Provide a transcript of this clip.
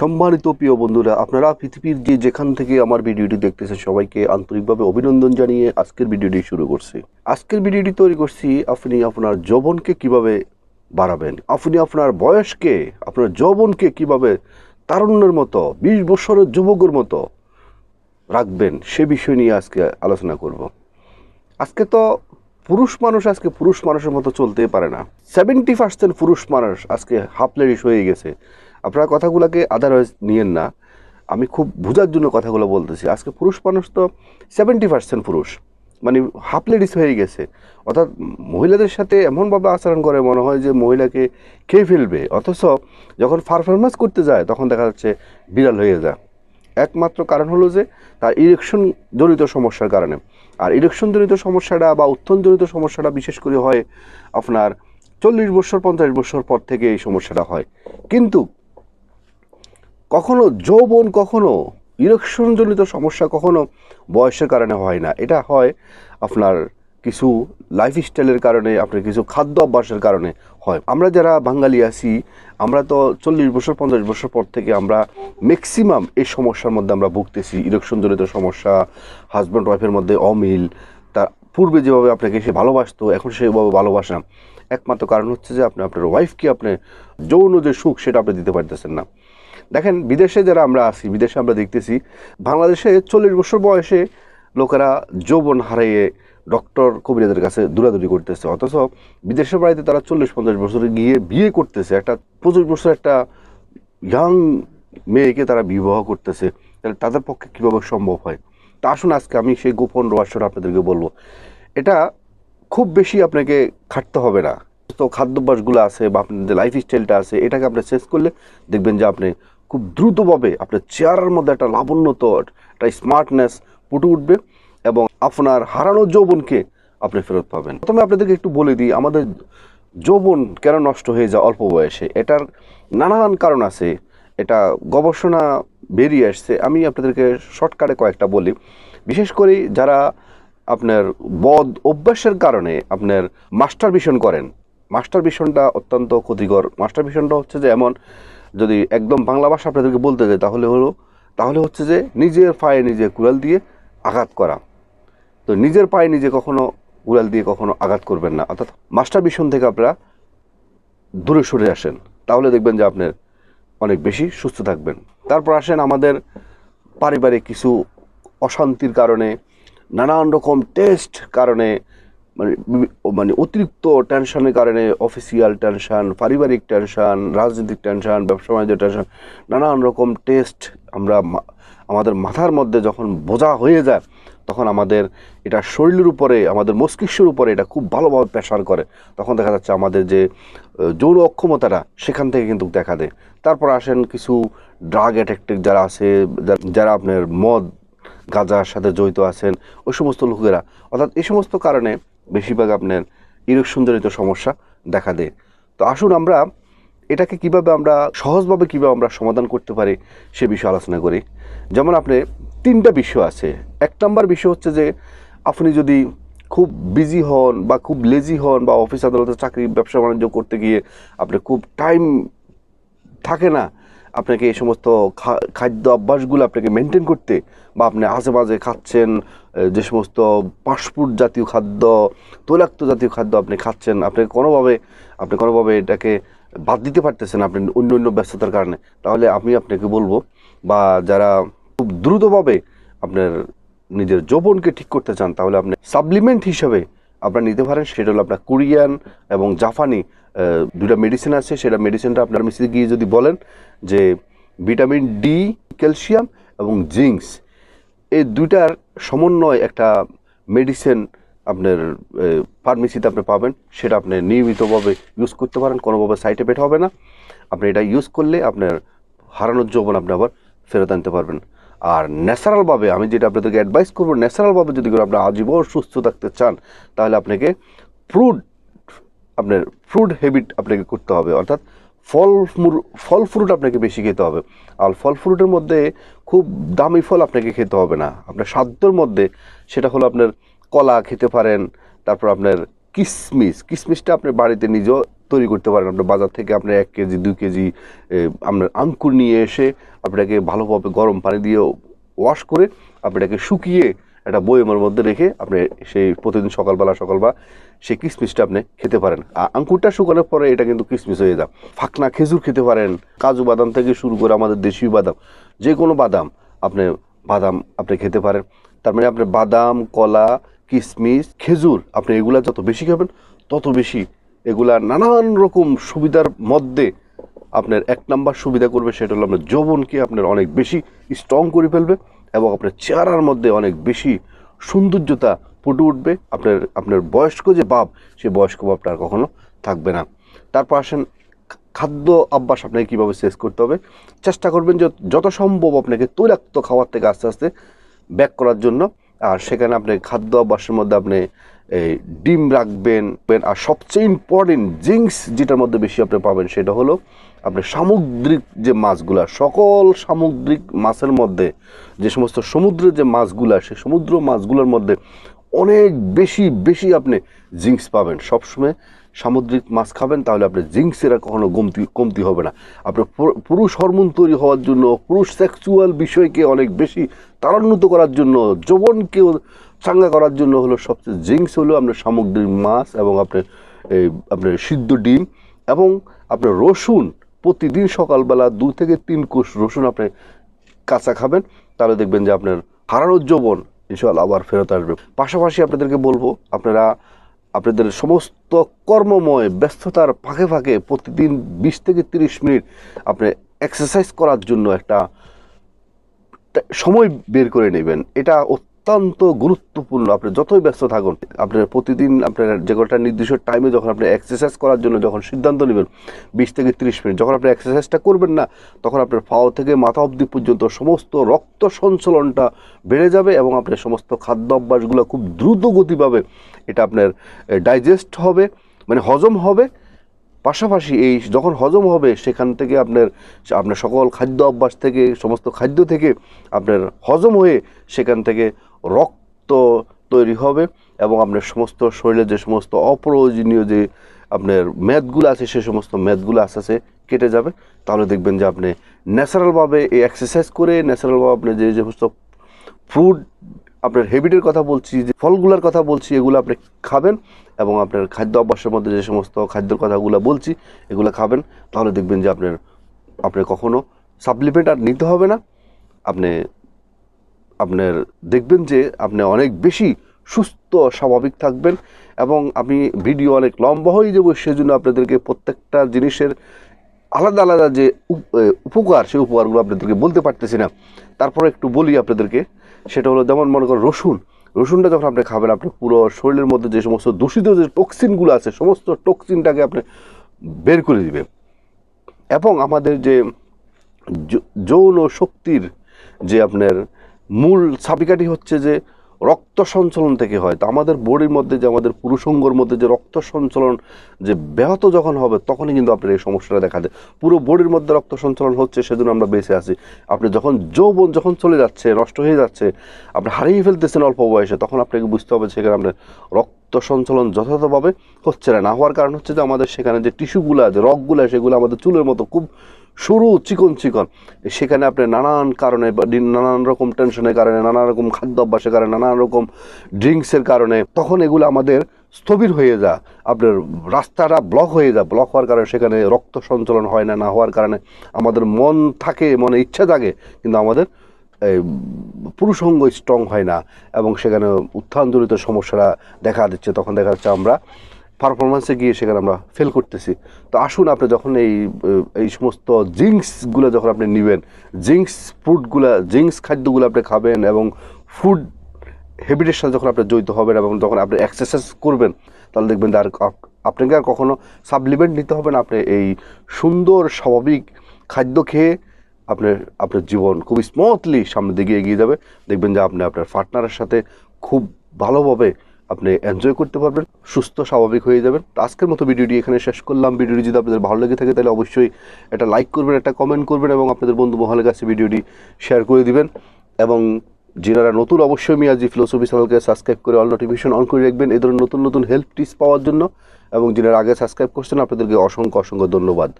সম্মানিত প্রিয় বন্ধুরা, আপনারা পৃথিবীর যে যেখান থেকে আমার ভিডিওটি দেখতেছেন, সবাইকে আন্তরিকভাবে অভিনন্দন জানিয়ে আজকের ভিডিওটি শুরু করছি। আজকের ভিডিওটি তৈরি করছি আপনি আপনার যৌবনকে কীভাবে বাড়াবেন, আপনি আপনার বয়সকে, আপনার যৌবনকে কীভাবে তারুণ্যের মতো, বিশ বছরের যুবকের মতো রাখবেন, সে বিষয় নিয়ে আজকে আলোচনা করব। আজকে তো পুরুষ মানুষ আজকে পুরুষ মানুষের মতো চলতে পারে না। সেভেন্টি পার্সেন্ট পুরুষ মানুষ আজকে হাফ লেডিস হয়ে গেছে। আপনারা কথাগুলোকে আদারওয়াইজ নিয়েন না। আমি খুব বোঝার জন্য কথাগুলো বলতেছি। আজকে পুরুষ মানুষ তো সেভেন্টি পার্সেন্ট পুরুষ। মানে হাফ লেডিস হয়ে গেছে। অর্থাৎ মহিলাদের সাথে এমনভাবে আচরণ করে মনে হয় যে মহিলাকে খেয়ে ফেলবে। অথচ যখন পারফরমেন্স করতে যায়, তখন দেখা যাচ্ছে বিড়াল হয়ে যায়। একমাত্র কারণ হলো যে তার ইলেকশন জনিত সমস্যার কারণে। আর ইলেকশন জনিত সমস্যাটা বা উত্থনজনিত সমস্যাটা বিশেষ করে হয় আপনার চল্লিশ বছর, পঞ্চাশ বছর পর থেকে এই সমস্যাটা হয়। কিন্তু কখনো যৌবন, কখনো ইলেকশনজনিত সমস্যা, কখনো বয়সের কারণে হয় না। এটা হয় আপনার কিছু লাইফস্টাইলের কারণে, আপনার কিছু খাদ্য অভ্যাসের কারণে হয়। আমরা যারা বাঙালি আছি, আমরা তো চল্লিশ বছর, পঞ্চাশ বছর পর থেকে আমরা ম্যাক্সিমাম এই সমস্যার মধ্যে আমরা ভুগতেছি। ইলেকশনজনিত সমস্যা হাজব্যান্ড ওয়াইফের মধ্যে অমিল, তার পূর্বে যেভাবে আপনাকে সে ভালোবাসতো, এখন সেভাবে ভালোবাসে না। একমাত্র কারণ হচ্ছে যে আপনি, আপনার ওয়াইফকে আপনি যৌন যে সুখ, সেটা আপনি দিতে পারতেছেন না। দেখেন, বিদেশে যারা আমরা আছি, বিদেশে আমরা দেখতেছি, বাংলাদেশে চল্লিশ বছর বয়সে লোকেরা যৌবন হারিয়ে ডক্টর কবিরাদের কাছে দৌড়াদৌড়ি করতেছে। অথচ বিদেশের বাড়িতে তারা চল্লিশ, পঞ্চাশ বছরে গিয়ে বিয়ে করতেছে। একটা পঁচিশ বছর একটা ইয়াং মেয়েকে তারা বিবাহ করতেছে। তাহলে তাদের পক্ষে কীভাবে সম্ভব হয়? তা আসুন, আজকে আমি সেই গোপন রহস্যটা আপনাদেরকে বলব। এটা খুব বেশি আপনাকে খাটতে হবে না। তো খাদ্যাভ্যাসগুলো আছে বা আপনার যে লাইফ স্টাইলটা আছে, এটাকে আপনি চেঞ্জ করলে দেখবেন যে আপনি খুব দ্রুতভাবে আপনার চেয়ারের মধ্যে একটা লাবণ্যত, একটা স্মার্টনেস ফুটে উঠবে এবং আপনার হারানো যৌবনকে আপনি ফেরত পাবেন। প্রথমে আপনাদেরকে একটু বলে দিই, আমাদের যৌবন কেন নষ্ট হয়ে যায় অল্প বয়সে? এটার নানান কারণ আছে। এটা গবেষণা বেরিয়ে আসছে। আমি আপনাদেরকে শর্টকাটে কয়েকটা বলি। বিশেষ করে যারা আপনার বদ অভ্যাসের কারণে আপনার মাস্টার ভিশন করেন মাস্টার ভিশনটা অত্যন্ত ক্ষতিকর। মাস্টার ভিশনটা হচ্ছে যে এমন যদি একদম বাংলা ভাষা আপনাদেরকে বলতে যাই তাহলে হলো, তাহলে হচ্ছে যে নিজের পায়ে নিজে কুড়াল দিয়ে আঘাত করা। তো নিজের পায়ে নিজে কখনো উড়াল দিয়ে কখনো আঘাত করবেন না। অর্থাৎ মাস্টার ভিশন থেকে আপনারা দূরে সরে আসেন। তাহলে দেখবেন যে আপনার অনেক বেশি সুস্থ থাকবেন। তারপর আসেন আমাদের পারিবারিক কিছু অশান্তির কারণে, নানান রকম টেস্ট কারণে মানে মানে অতিরিক্ত টেনশনের কারণে অফিসিয়াল টেনশন পারিবারিক টেনশন রাজনৈতিক টেনশন ব্যবসা বাণিজ্য টেনশন নানান রকম টেস্ট আমরা আমাদের মাথার মধ্যে যখন বোঝা হয়ে যায়, তখন আমাদের এটা শরীরের উপরে, আমাদের মস্তিষ্কের উপরে এটা খুব ভালোভাবে প্রেশার করে। তখন দেখা যাচ্ছে আমাদের যে যৌন অক্ষমতাটা সেখান থেকে কিন্তু দেখা দেয়। তারপর আসেন কিছু ড্রাগ অ্যাডিক্টেড যারা আছে যারা আপনার মদ, গাঁজার সাথে জড়িত আছেন, ওই সমস্ত লোকেরা। অর্থাৎ এই সমস্ত কারণে বেশিরভাগ আপনার ইরেকশনজনিত সমস্যা দেখা দেয়। তো আসুন আমরা এটাকে কীভাবে আমরা, সহজভাবে কীভাবে আমরা সমাধান করতে পারি সে বিষয়ে আলোচনা করি। যেমন আপনি তিনটা বিষয় আছে। এক নম্বর বিষয় হচ্ছে যে, আপনি যদি খুব বিজি হন বা খুব লেজি হন বা অফিস আদালতে চাকরি, ব্যবসা বাণিজ্য করতে গিয়ে আপনি খুব টাইম থাকে না আপনাকে এই সমস্ত খাদ্য অভ্যাসগুলো আপনাকে মেনটেন করতে বা আপনি বাজে খাচ্ছেন যে সমস্ত ফাস্টফুড জাতীয় খাদ্য, তৈলাক্ত জাতীয় খাদ্য আপনি খাচ্ছেন আপনি কোনোভাবে আপনি কোনোভাবে এটাকে বাদ দিতে পারতেছেন আপনি অন্য অন্য ব্যস্ততার কারণে। তাহলে আমি আপনাকে বলব বা যারা খুব দ্রুতভাবে আপনার নিজের যৌবনকে ঠিক করতে চান, তাহলে আপনি সাপ্লিমেন্ট হিসাবে আপনারা নিতে পারেন, সেটা হলো আপনার কোরিয়ান এবং জাপানি দুটা মেডিসিন আছে। সেটা মেডিসিনটা আপনার মিশিয়ে গিয়ে যদি বলেন যে ভিটামিন ডি ক্যালসিয়াম এবং জিঙ্কস এই দুইটার সমন্বয় একটা মেডিসিন আপনার ফার্মেসিতে আপনি পাবেন। সেটা আপনি নিয়মিতভাবে ইউজ করতে পারেন, কোনোভাবে সাইড এফেক্ট হবে না। আপনি এটা ইউজ করলে আপনার হারানোর যৌবন আপনি আবার ফেরত আনতে পারবেন। আর ন্যাচারালভাবে আমি যেটা আপনাদেরকে অ্যাডভাইস করব, ন্যাচারালভাবে যদি করে আপনি আজীবন সুস্থ থাকতে চান, তাহলে আপনাকে ফ্রুট আপনার ফ্রুট হ্যাবিট আপনাকে করতে হবে। অর্থাৎ ফল ফল ফ্রুট আপনাকে বেশি খেতে হবে। আর ফল ফ্রুটের মধ্যে খুব দামি ফল আপনাকে খেতে হবে না। আপনার সাধ্যর মধ্যে সেটা হলো আপনার কলা খেতে পারেন, তারপর আপনার কিশমিশ কিশমিশটা আপনি বাড়িতে নিজেও তৈরি করতে পারেন। আপনার বাজার থেকে আপনি এক কেজি, দুই কেজি আপনার আঙ্কুর নিয়ে এসে আপনাকে ভালোভাবে গরম পানি দিয়ে ওয়াশ করে আপনি এটাকে শুকিয়ে একটা বয়মের মধ্যে রেখে আপনি সেই প্রতিদিন সকালবেলা সকালবেলা সেই কিশমিশটা আপনি খেতে পারেন। আর আঙ্কুরটা শুকানোর পরে এটা কিন্তু কিশমিশ হয়ে যায়। ফাকনা খেজুর খেতে পারেন, কাজু বাদাম থেকে শুরু করে আমাদের দেশীয় বাদাম যে কোনো বাদাম আপনি বাদাম আপনি খেতে পারেন। তার মানে আপনি বাদাম, কলা কিশমিশ খেজুর আপনি এগুলা যত বেশি খাবেন, তত বেশি এগুলা নানান রকম সুবিধার মধ্যে আপনার এক নাম্বার সুবিধা করবে, সেটা হলো আপনার যৌবনকে আপনার অনেক বেশি স্ট্রং করে ফেলবে এবং আপনার চেহারার মধ্যে অনেক বেশি সৌন্দর্যতা ফুটে উঠবে। আপনার আপনার বয়স্ক যে ভাব, সে বয়স্ক ভাবটা আর কখনো থাকবে না। তারপর আসেন খাদ্য অভ্যাস আপনাকে কীভাবে শেষ করতে হবে? চেষ্টা করবেন যে যত সম্ভব আপনাকে তৈলাক্ত খাওয়ার থেকে আস্তে আস্তে ব্যাক করার জন্য। আর সেখানে আপনি খাদ্য অভ্যাসের মধ্যে আপনি এই ডিম রাখবেন আর সবচেয়ে ইম্পর্টেন্ট জিঙ্কস যেটার মধ্যে বেশি আপনি পাবেন সেটা হলো আপনি সামুদ্রিক যে মাছগুলা, সকল সামুদ্রিক মাছের মধ্যে যে সমস্ত সমুদ্রের যে মাছগুলো সে সমুদ্র মাছগুলোর মধ্যে অনেক বেশি বেশি আপনি জিঙ্কস পাবেন। সবসময় সামুদ্রিক মাছ খাবেন, তাহলে আপনার জিঙ্কসের কখনো কমতি কমতি হবে না। আপনার পুরুষ হরমোন তৈরি হওয়ার জন্য, পুরুষ সেক্সুয়াল বিষয়কে অনেক বেশি ত্বরান্বিত করার জন্য, যৌবনকেও চাঙ্গা করার জন্য হলো সবচেয়ে জিঙ্কস হলো আপনার সামুদ্রিক মাছ এবং আপনার এই, আপনার সিদ্ধ ডিম এবং আপনার রসুন। প্রতিদিন সকালবেলা দু থেকে তিন কোষ রসুন আপনি কাঁচা খাবেন, তাহলে দেখবেন যে আপনার হারানোর যৌবন ইনশাল্লাহ আবার ফেরত আসবে। পাশাপাশি আপনাদেরকে বলব, আপনারা আপনাদের সমস্ত কর্মময় ব্যস্ততার ফাঁকে ফাঁকে প্রতিদিন বিশ থেকে তিরিশ মিনিট আপনি এক্সারসাইজ করার জন্য একটা সময় বের করে নেবেন। এটা অত্যন্ত গুরুত্বপূর্ণ। আপনি যতই ব্যস্ত থাকুন আপনার প্রতিদিন আপনার যে কোনো একটা নির্দিষ্ট টাইমে যখন আপনি এক্সারসাইজ করার জন্য যখন সিদ্ধান্ত নেবেন, বিশ থেকে তিরিশ মিনিট, যখন আপনি এক্সারসাইজটা করবেন না, তখন আপনার পাও থেকে মাথা অবধি পর্যন্ত সমস্ত রক্ত সঞ্চালনটা বেড়ে যাবে এবং আপনার সমস্ত খাদ্য অভ্যাসগুলো খুব দ্রুত গতিভাবে এটা আপনার ডাইজেস্ট হবে মানে হজম হবে। পাশাপাশি এই যখন হজম হবে, সেখান থেকে আপনার আপনার সকল খাদ্য অভ্যাস থেকে, সমস্ত খাদ্য থেকে আপনার হজম হয়ে সেখান থেকে রক্ত তৈরি হবে এবং আপনার সমস্ত শরীরে যে সমস্ত অপ্রয়োজনীয় যে আপনার ম্যাথগুলো আছে, সে সমস্ত ম্যাথগুলো আস্তে আস্তে কেটে যাবে। তাহলে দেখবেন যে আপনি ন্যাচারালভাবে এই এক্সারসাইজ করে ন্যাচারালভাবে আপনি যে যে সমস্ত ফ্রুট আপনার হেবিটের কথা বলছি, যে ফলগুলোর কথা বলছি, এগুলো আপনি খাবেন এবং আপনার খাদ্য অভ্যাসের মধ্যে যে সমস্ত খাদ্যের কথাগুলো বলছি, এগুলো খাবেন, তাহলে দেখবেন যে আপনার আপনার কখনো সাপ্লিমেন্ট আর নিতে হবে না। আপনি, আপনার দেখবেন যে আপনি অনেক বেশি সুস্থ, স্বাভাবিক থাকবেন এবং আমি ভিডিও অনেক লম্বা হয়ে যাব, সেজন্য আপনাদেরকে প্রত্যেকটা জিনিসের আলাদা আলাদা যে উপ- উপকার, সেই উপকারগুলো আপনাদেরকে বলতে পারতেছি না। তারপরে একটু বলি আপনাদেরকে সেটা হলো যেমন মনে করেন রসুন। রসুনটা যখন আপনি খাবেন আপনার পুরো শরীরের মধ্যে যে সমস্ত দূষিত যে টক্সিনগুলো আছে, সমস্ত টক্সিনটাকে আপনি বের করে দিবে এবং আমাদের যে, যৌন শক্তির যে আপনার মূল চাবিকাঠি হচ্ছে যে রক্ত সঞ্চলন থেকে হয়। তো আমাদের বডির মধ্যে যে আমাদের পুরুষঙ্গর মধ্যে যে রক্ত সঞ্চলন যে ব্যাহত যখন হবে, তখনই কিন্তু আপনার এই সমস্যাটা দেখা দেয়। পুরো বডির মধ্যে রক্ত সঞ্চলন হচ্ছে, সেজন্য আমরা বেঁচে আছি। আপনি যখন যৌবন যখন চলে যাচ্ছে, নষ্ট হয়ে যাচ্ছে, আপনি হারিয়ে ফেলতেছেন অল্প বয়সে, তখন আপনাকে বুঝতে হবে সেখানে আপনার রক্ত সঞ্চালন যথাযথভাবে হচ্ছে না। না হওয়ার কারণ হচ্ছে যে আমাদের সেখানে যে টিস্যুগুলো আছে, রগগুলো সেগুলো আমাদের চুলের মতো খুব সরু, চিকন চিকন। সেখানে আপনি নানান কারণে নানান রকম টেনশনের কারণে, নানান রকম খাদ্য অভ্যাসের কারণে, নানান রকম ড্রিঙ্কসের কারণে তখন এগুলো আমাদের স্থবির হয়ে যা আপনার রাস্তাটা ব্লক হয়ে যা ব্লক হওয়ার কারণে সেখানে রক্ত সঞ্চালন হয় না। না হওয়ার কারণে আমাদের মন থাকে, মনে ইচ্ছা থাকে, কিন্তু আমাদের পুরুষঙ্গ স্ট্রং হয় না এবং সেখানে উত্থানজনিত সমস্যাটা দেখা দিচ্ছে, তখন দেখা যাচ্ছে আমরা পারফরমেন্সে গিয়ে সেখানে আমরা ফেল করতেছি। তো আসুন আপনি যখন এই এই সমস্ত জিঙ্কসগুলো যখন আপনি নেবেন জিঙ্কস ফুডগুলো জিঙ্কস খাদ্যগুলো আপনি খাবেন এবং ফুড হ্যাবিটের সাথে যখন আপনি জড়িত হবেন এবং যখন আপনি এক্সারসাইজ করবেন, তাহলে দেখবেন আর আপনাকে আর কখনও সাপ্লিমেন্ট নিতে হবে না। আপনি এই সুন্দর, স্বাভাবিক খাদ্য খেয়ে আপনার আপনার জীবন খুব স্মুথলি সামনের দিকে এগিয়ে যাবে। দেখবেন যে আপনি আপনার পার্টনারের সাথে খুব ভালোভাবে আপনি এনজয় করতে পারবেন, সুস্থ, স্বাভাবিক হয়ে যাবেন। আজকের মতো ভিডিওটি এখানে শেষ করলাম। ভিডিওটি যদি আপনাদের ভালো লেগে থাকে, তাহলে অবশ্যই একটা লাইক করবেন, একটা কমেন্ট করবেন এবং আপনাদের বন্ধু মহলের কাছে ভিডিওটি শেয়ার করে দিবেন। এবং যারা নতুন, অবশ্যই মিয়াজি ফিলোসফি চ্যানেলকে সাবস্ক্রাইব করে অল নোটিফিকেশন অন করে রাখবেন। এই ধরনের নতুন নতুন হেল্প টিপস পাওয়ার জন্য। এবং যারা আগে সাবস্ক্রাইব করছেন, আপনাদেরকে অসংখ্য অসংখ্য ধন্যবাদ।